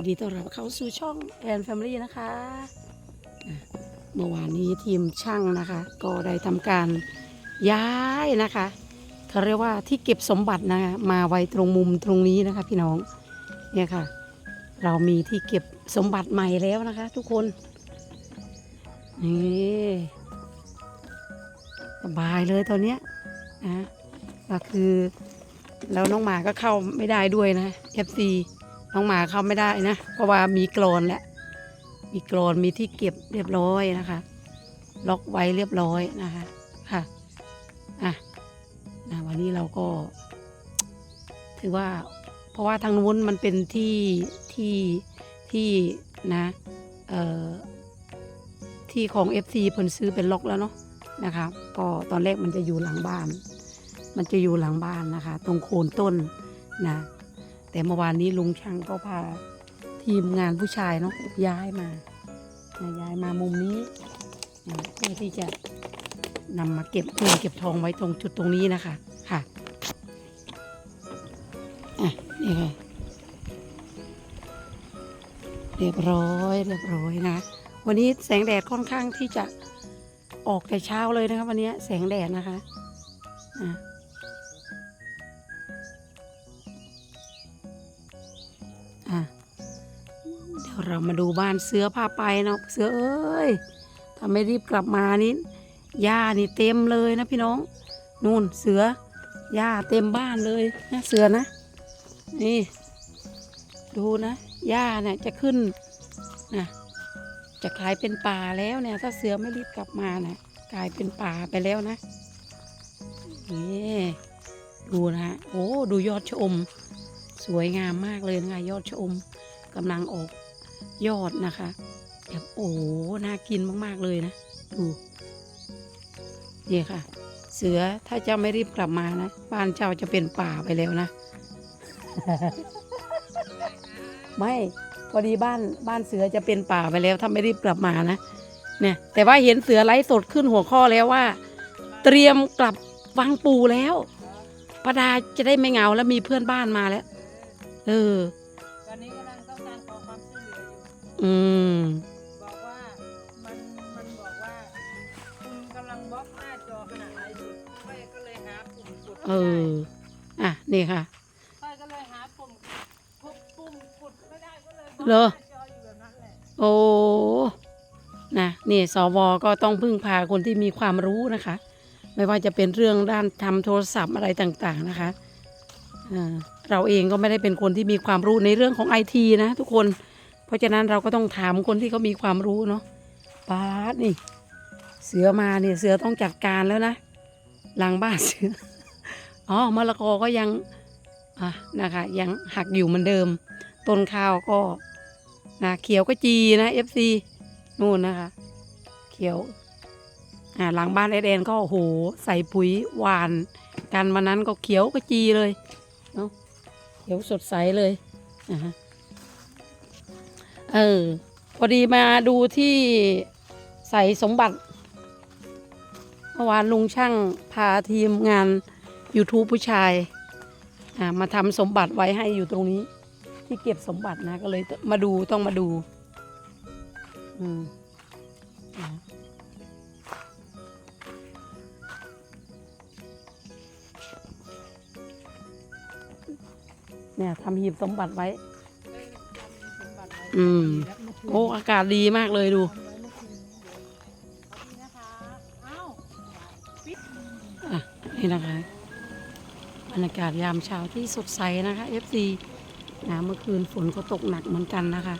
ยินดีต้อนรับเข้าสู่ช่องแอนแฟมิลี่นะคะ เมื่อวานนี้ทีมช่างนะคะ ก็ได้ทำการย้ายนะคะเขาเรียกว่าที่เก็บสมบัตินะคะมาไว้ตรงมุมตรงนี้นะคะพี่น้องเนี่ยค่ะ เรามีที่เก็บสมบัติใหม่แล้วนะคะ ทุกคนนี่สบายเลยตอนเนี้ยนะก็คือแล้วน้องหมาก็เข้าไม่ได้ด้วยนะ FC น้องหมาเข้าไม่ได้นะ เพราะว่ามีกรอนแหละมีกรอนมีที่เก็บเรียบร้อยนะคะ ล็อกไว้เรียบร้อยนะคะค่ะอะนะวันนี้เราก็ ถือว่า เพราะว่าทางนู้นมันเป็นที่ที่ที่นะเอ่อที่ของ FC เพิ่นซื้อเป็นล็อกแล้วเนาะนะคะก็ตอนแรกมันจะอยู่หลังบ้าน มันจะอยู่หลังบ้านนะคะ ตรงโคนต้นนะ แต่เมื่อวานนี้ลุงช่างก็พาทีมงานผู้ชายเนาะย้ายมาย้ายมามุมนี้เพื่อที่จะนำมาเก็บเงินเก็บทองไว้ตรงจุดตรงนี้นะคะค่ะอะนี่ค่ะเรียบร้อยเรียบร้อยนะ วันนี้แสงแดดค่อนข้างที่จะออกแต่เช้าเลยนะคะวันนี้แสงแดดนะคะอะ เรามาดูบ้านเสือพาไปเนาะเสือเอ้ยถ้าไม่รีบกลับมานี่หญ้านี่เต็มเลยนะพี่น้อง นู่นเสือหญ้าเต็มบ้านเลยนะเสือนะ นี่ ดูนะหญ้าเนี่ยจะขึ้นนะจะกลายเป็นป่าแล้วเนี่ย ถ้าเสือไม่รีบกลับมานะกลายเป็นป่าไปแล้วนะนี่ดูนะฮะโอ้ ดูยอดชะอม สวยงามมากเลยนะคะยอดชะอมกำลังออก ยอดนะคะแบบโอ้น่ากินมาก ๆ เลยนะ ดูนี่ค่ะ เสือถ้าเจ้าไม่รีบกลับมานะ บ้านเจ้าจะเป็นป่าไปแล้วนะ ไม่พอดีบ้านบ้านเสือจะเป็นป่าไปแล้ว ถ้าไม่รีบกลับมานะเนี่ยแต่ว่าเห็นเสือไลฟ์สดขึ้นหัวข้อแล้วว่า เตรียมกลับวังปูแล้วประดาจะได้ไม่เหงาแล้วมีเพื่อนบ้านมาแล้ว เออ อืม บอกว่ามันมันบอกว่าคุณกำลังบล็อกหน้าจอขณะไลฟ์สดค่อยก็เลยหาปุ่มกดเอออะ นี่ค่ะ ค่อยก็เลยหาปุ่มปุ่มกดไม่ได้ก็เลยบล็อกเหรอ น้าจออยู่แบบนั้นแหละโอ้ นะ นี่สวก็ต้องพึ่งพาคนที่มีความรู้นะคะ ไม่ว่าจะเป็นเรื่องด้านทำโทรศัพท์อะไรต่างๆนะคะอ่าเราเองก็ไม่ได้เป็นคนที่มีความรู้ในเรื่องของไอทีนะทุกคน เพราะฉะนั้นเราก็ต้องถามคนที่เขามีความรู้เนาะป้าดนี่ เสือมาเนี่ยเสือต้องจัดการแล้วนะหลังบ้านเสืออ๋อมะละกอก็ยังอะนะคะยังหักอยู่เหมือนเดิม ต้นข้าวก็นะเขียวก็จีนะ FC นู่นนะคะ เขียวอ่าหลังบ้านไอแดนก็โอ้โหใส่ปุ๋ยหวานกันวันนั้นก็เขียวก็จีเลยเนาะเขียวสดใสเลยอ่าฮะ เออ พอดีมาดูที่ใส่สมบัติ เมื่อวานลุงช่างพาทีมงาน YouTube ผู้ชายมาทำสมบัติไว้ให้อยู่ตรงนี้ ที่เก็บสมบัตินะ ก็เลยมาดูต้องมาดู อืมเนี่ยทำหีบสมบัติไว้ อืม โอ้อากาศดีมากเลยดูเมื่อคืนนี้เดี๋ยวขอบคุณนะคะเอ้าปิดอะนี่นะคะบรรยากาศยามเช้าที่สดใสนะคะ FC นะเมื่อคืนฝนก็ตกหนักเหมือนกันนะคะ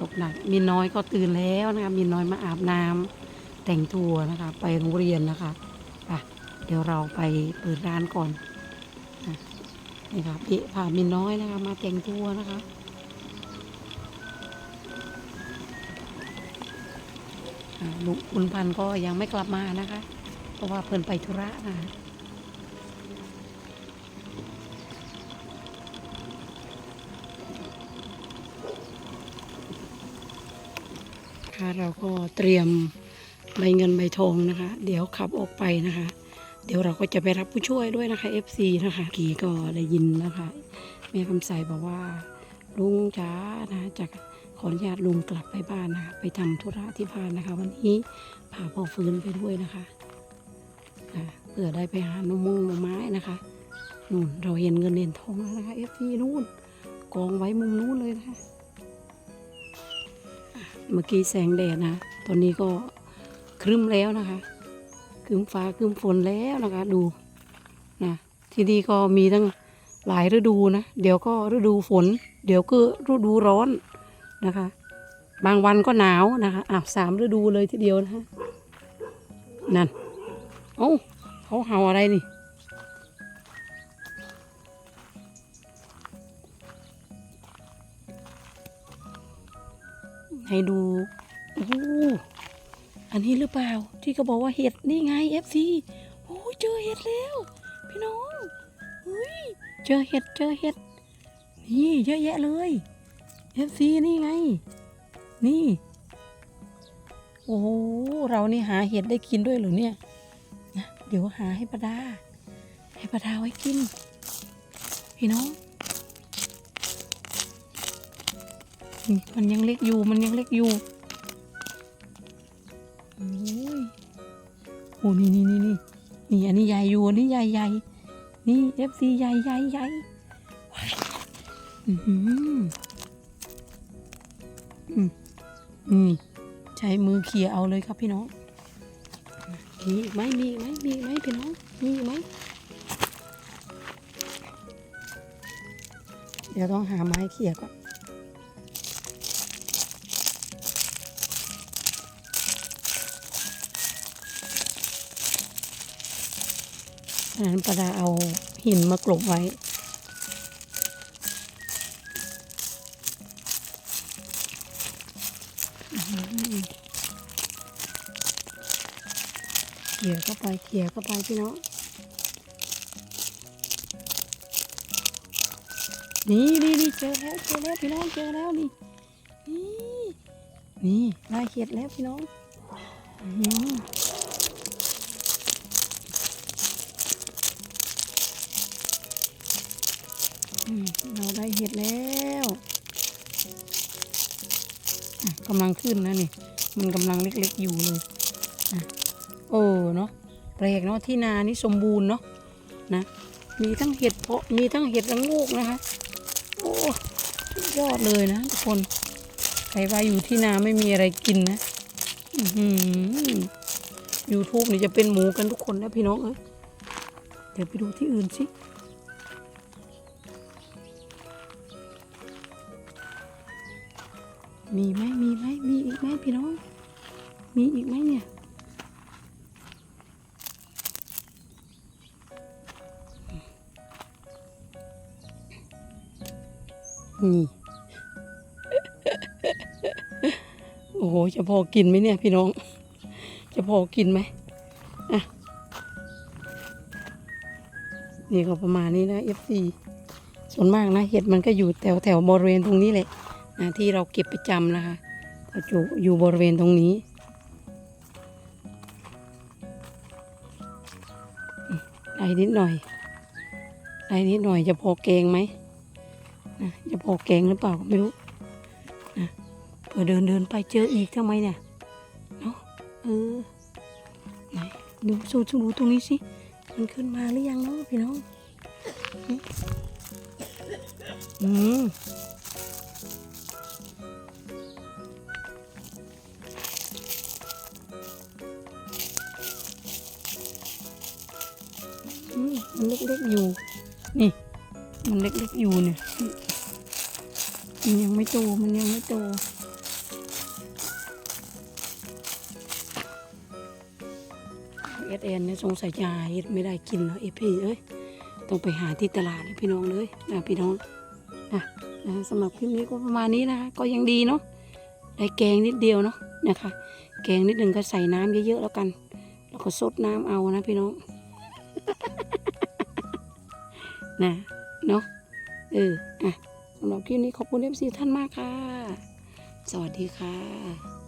ตกหนักมีน้อยก็ตื่นแล้วนะคะ มีน้อยมาอาบน้ำแต่งตัวนะคะ ไปโรงเรียนนะคะอะเดี๋ยวเราไปเปิดร้านก่อนอะนี่ครับพี่พามีน้อยนะคะ มาแต่งตัวนะคะ ลุงคุณพันธ์ก็ยังไม่กลับมานะคะ เพราะว่าเพิ่นไปธุระนะคะค่ะเราก็เตรียมใบเงินใบทองนะคะ เดี๋ยวขับออกไปนะคะ เดี๋ยวเราก็จะไปรับผู้ช่วยด้วยนะคะ FC นะคะกีก็ได้ยินนะคะแม่คำใสบอกว่าลุงจ๋านะจะข ออนุญาตลุงกลับไปบ้านนะคะไปทำธุระที่บ้านนะคะ วันนี้พาพ่อฟื้นไปด้วยนะคะเพื่อได้ไปหานมมงหน่อไม้นะคะนู่นเราเห็นเงินเห็นทองแล้วนะคะเอฟซีนู่นกองไว้มุมนู้นเลยนะคะอะเมื่อกี้แสงแดดนะ ตอนนี้ก็ครึ้มแล้วนะคะครึ้มฟ้าครึ้มฝนแล้วนะคะ ดูนะที่นี่ก็มีทั้งหลายฤดูนะ เดี๋ยวก็ฤดูฝน เดี๋ยวก็ฤดูร้อน นะคะ บางวันก็หนาวนะคะอ้าวสามฤดูเลยทีเดียวนะฮะนั่นเอ้าเขาเห่าอะไรนี่ให้ดูโอ้อันนี้หรือเปล่า ที่เขาบอกว่าเห็ดนี่ไงเอฟซีโอ้ยเจอเห็ดแล้ว พี่น้องเฮ้ยเจอเห็ดเจอเห็ดนี่เยอะแยะเลย เอฟซีนี่ไง นี่ โอ้โห เรานี่หาเห็ดได้กินด้วยหรือเนี่ยนะเดี๋ยวหาให้ประดา ให้ประดาไว้กิน พี่น้องมันยังเล็กอยู่ มันยังเล็กอยู่ โอ้ยโอ้นี่นี่นี่นี่นี่อันนี้ใหญ่อยู่ อันนี้ใหญ่ใหญ่นี่เอฟซีใหญ่ใหญ่ใหญ่อือ นี่ใช้มือเขี่ยเอาเลยครับพี่น้องมีอีกไหมมีอีกไหมมีอีกไหมพี่น้องมีอีกไหมเดี๋ยวต้องหาไม้เขี่ยก่อนอันนั้นประดาเอาหินมากลบไว้ ขี่ยเข้าไปเขี่ยเข้าไปพี่น้องนี่นี่นี่เจอแล้วเจอแล้วพี่น้องเจอแล้วนี่นี่นี่ลายเห็ดแล้วพี่น้องเราได้เห็ดแล้วกำลังขึ้นนะนี่ มันกำลังเล็กๆอยู่เลย โอ้เนาะแปลกเนาะที่นานี่สมบูรณ์เนาะนะ มีทั้งเห็ดเพาะมีทั้งเห็ดระโงูกนะคะโอ้ยอดเลยนะทุกคนใครว่าอยู่ที่นาไม่มีอะไรกินนะยูทูบนี่จะเป็นหมูกันทุกคนนะพี่น้องเอ้ยเดี๋ยวไปดูที่อื่นสิมีไหมมีไหมมีอีกไหมพี่น้อง มีอีกไหมเนี่ย นี่ โอ้โห จะพอกินไหมเนี่ยพี่น้อง จะพอกินไหมอะ นี่ก็ประมาณนี้นะ FC ส่วนมากนะเห็ดมันก็อยู่แถวแถวบริเวณตรงนี้แหละนะที่เราเก็บประจำนะคะก็อยู่อยู่บริเวณตรงนี้ได้นิดหน่อยได้นิดหน่อยจะพอแกงไหม นะจะพอแกงหรือเปล่าก็ไม่รู้นะเผื่อเดินเดินไปเจออีกทำไมเนี่ยเนาะเออไหนดูสูดูตรงนี้สิมันขึ้นมาหรือยังเนาะพี่น้องอืม มันยังไม่โต มันยังไม่โต เอสเอ็นเนี่ยสงสัยจะหาเฮ็ดไม่ได้กินแล้วเอพี่เอ้ย ต้องไปหาที่ตลาดเลยพี่น้องเลยนะพี่น้องอะนะสำหรับคลิปนี้ก็ประมาณนี้นะคะ ก็ยังดีเนาะ ได้แกงนิดเดียวเนาะนะคะ แกงนิดหนึ่งก็ใส่น้ำเยอะๆแล้วกัน แล้วก็ซดน้ำเอานะพี่น้อง นะเนาะ เออ อะ สำหรับคลิปนี้ขอบคุณเอฟซีท่านมากค่ะ สวัสดีค่ะ